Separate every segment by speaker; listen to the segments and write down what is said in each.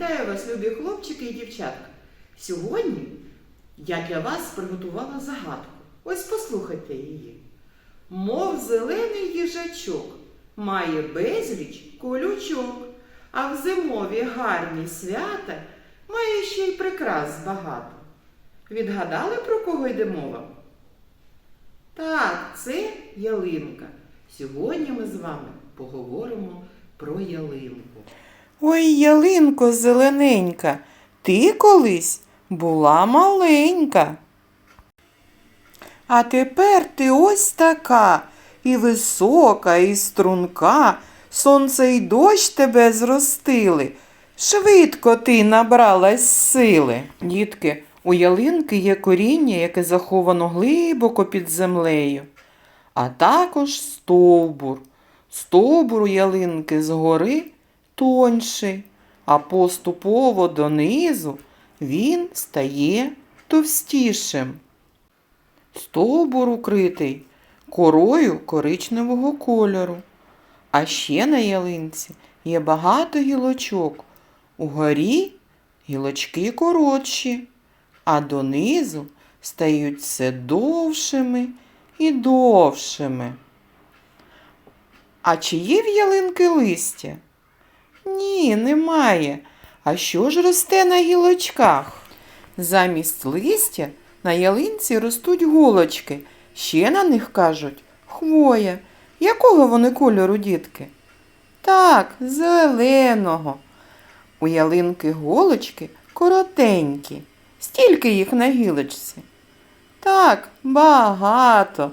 Speaker 1: Вітаю вас, любі хлопчики і дівчатка. Сьогодні я для вас приготувала загадку. Ось послухайте її. Мов зелений їжачок, має безліч колючок, а в зимові гарні свята має ще й прикрас багато. Відгадали, про кого йде мова? Так, це ялинка. Сьогодні ми з вами поговоримо про ялинку.
Speaker 2: Ой, ялинко зелененька, ти колись була маленька. А тепер ти ось така, і висока, і струнка, сонце й дощ тебе зростили. Швидко ти набралась сили. Дітки, у ялинки є коріння, яке заховано глибоко під землею, а також стовбур. Стовбур у ялинки згори тонший, а поступово донизу він стає товстішим. Стовбур укритий корою коричневого кольору. А ще на ялинці є багато гілочок. Угорі гілочки коротші, а донизу стають все довшими і довшими. А чи в ялинки листя? Ні, немає. А що ж росте на гілочках? Замість листя на ялинці ростуть голочки. Ще на них кажуть хвоя. Якого вони кольору, дітки? Так, зеленого. У ялинки голочки коротенькі. Стільки їх на гілочці. Так, багато.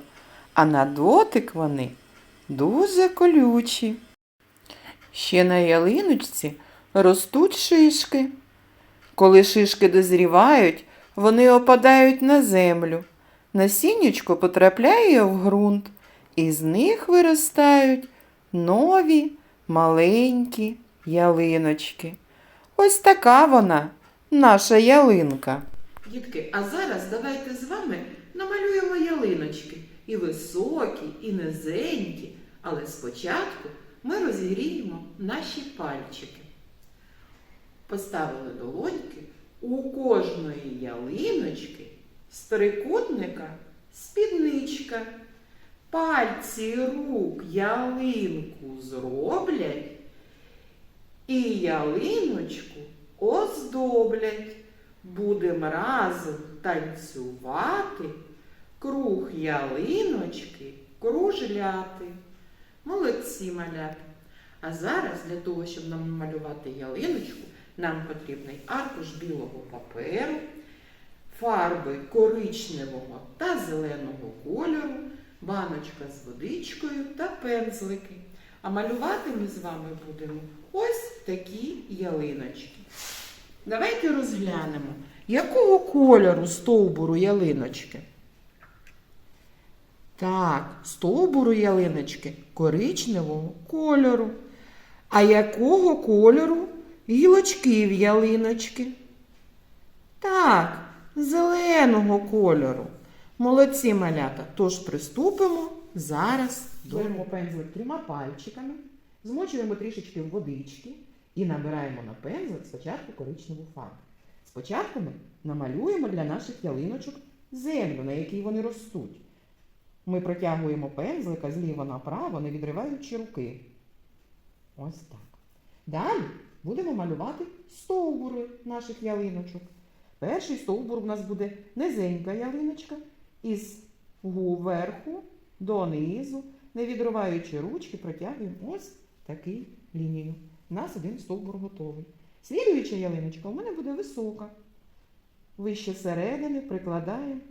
Speaker 2: А на дотик вони дуже колючі. Ще на ялиночці ростуть шишки. Коли шишки дозрівають, вони опадають на землю. Насіннячко потрапляє в ґрунт, і з них виростають нові маленькі ялиночки. Ось така вона, наша ялинка.
Speaker 1: Дітки, а зараз давайте з вами намалюємо ялиночки. І високі, і низенькі. Але спочатку ми розігріємо наші пальчики. Поставили долоньки у кожної ялиночки з трикутника спідничка. Пальці рук ялинку зроблять і ялиночку оздоблять. Будем разом танцювати, круг ялиночки кружляти. Молодці малята. А зараз для того, щоб нам намалювати ялиночку, нам потрібний аркуш білого паперу, фарби коричневого та зеленого кольору, баночка з водичкою та пензлики. А малювати ми з вами будемо ось такі ялиночки. Давайте розглянемо, якого кольору стовбуру ялиночки. Так, стовбуру ялиночки коричневого кольору. А якого кольору гілочки в ялиночки? Так, зеленого кольору. Молодці малята. Тож приступимо зараз до
Speaker 3: Беремо пензлик трьома пальчиками, змочуємо трішечки водички і набираємо на пензлик спочатку коричневу фарбу. Спочатку ми намалюємо для наших ялиночок землю, на якій вони ростуть. Ми протягуємо пензлика зліва направо, не відриваючи руки. Ось так. Далі будемо малювати стовбури наших ялиночок. Перший стовбур у нас буде низенька ялиночка із верху донизу, не відриваючи ручки, протягуємо ось такий лінію. У нас один стовбур готовий. Слідуюча ялиночка у мене буде висока. Вище середини прикладаємо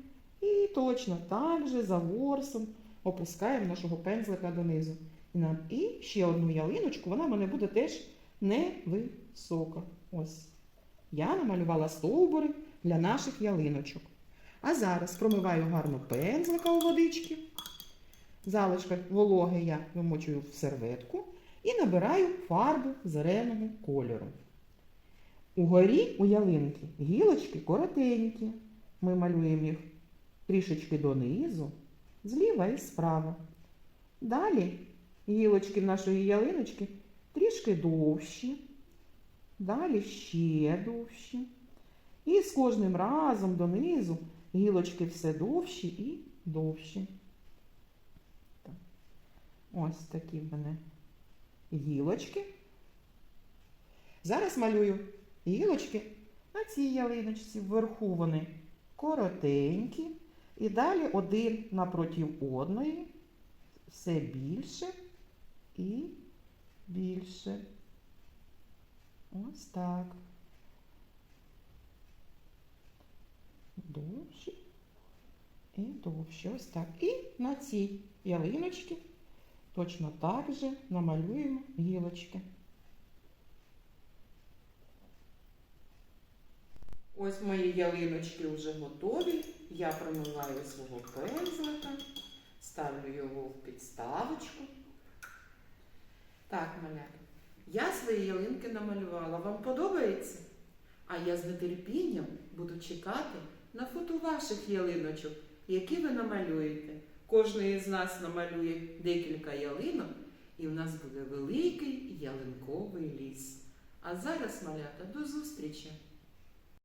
Speaker 3: і точно так же за ворсом опускаємо нашого пензлика донизу. І, нам, і ще одну ялиночку, вона в мене буде теж невисока. Ось. Я намалювала стовбури для наших ялиночок. А зараз промиваю гарно пензлика у водички. Залишки вологи я вимочую в серветку і набираю фарбу зеленого кольору. Угорі у ялинки гілочки коротенькі. Ми малюємо їх трішечки донизу, зліва і справа. Далі гілочки нашої ялиночки трішки довші. Далі ще довші. І з кожним разом донизу гілочки все довші і довші. Ось такі в мене гілочки. Зараз малюю гілочки на цій ялиночці. Вверху вони коротенькі. І далі один напроти одної все більше і більше. Ось так. Довше і довше. Ось так. І на цій ялиночці точно так же намалюємо гілочки.
Speaker 1: Ось мої ялиночки вже готові. Я промиваю свого пензлика, ставлю його в підставочку. Так, малята, я свої ялинки намалювала. Вам подобається? А я з нетерпінням буду чекати на фото ваших ялиночок, які ви намалюєте. Кожний із нас намалює декілька ялинок, і в нас буде великий ялинковий ліс. А зараз, малята, до зустрічі!